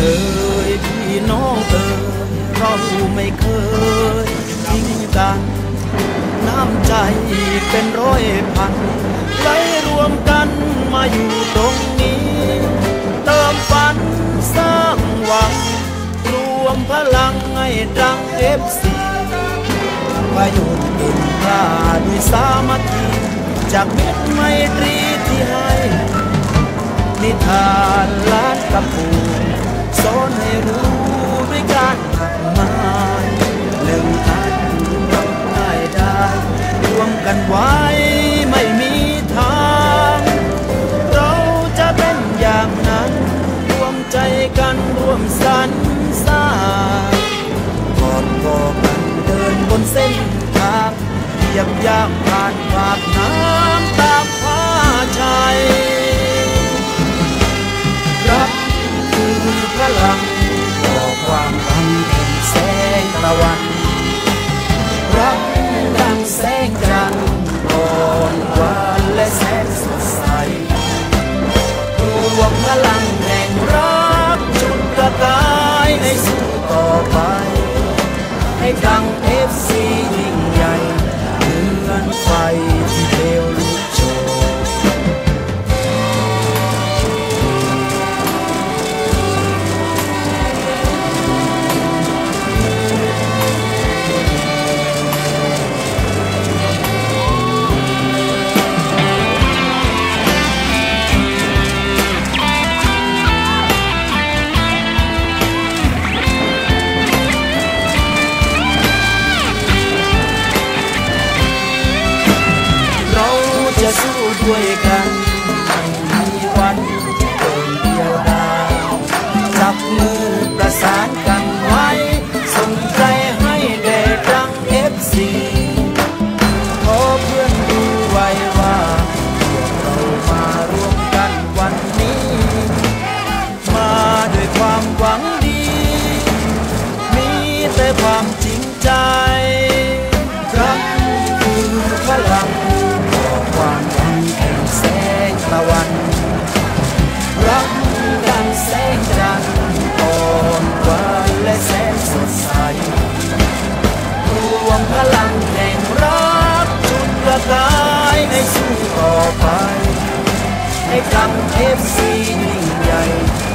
เอ่ยพี่น้องเอ่ยเราไม่เคยทิ้งกัน น้ำใจเป็นร้อยพันไหลรวมกันมาอยู่ตรงนี้ เติมฝันสร้างหวัง รวมพลังให้ดังเอฟซีพยุนเด่นกล้าด้วยสามัคคีจากมิตรไมตรีที่ให้ นิทานลา วมสรรสร้างก่อนก่อกันเดินบนเส้นทางเยียบย่างผ่านปากน้ำตาผ้าชัยรักคือพลังต่อความหวังเป็นแสงตะวันรัก ให้ดัง จะสู้ด้วยกันไม่มีวันเดินเดียวดายจับมือประสานกันไว้ ส่งใจให้แด่ดังเอฟซีขอเพื่อนดูไว้ว่าพวกเรามารวมกันวันนี้ มาด้วยความหวังดี มีแต่ความจริงใจ ให้สู้ต่อไปให้ดังเอฟซียิ่งใหญ่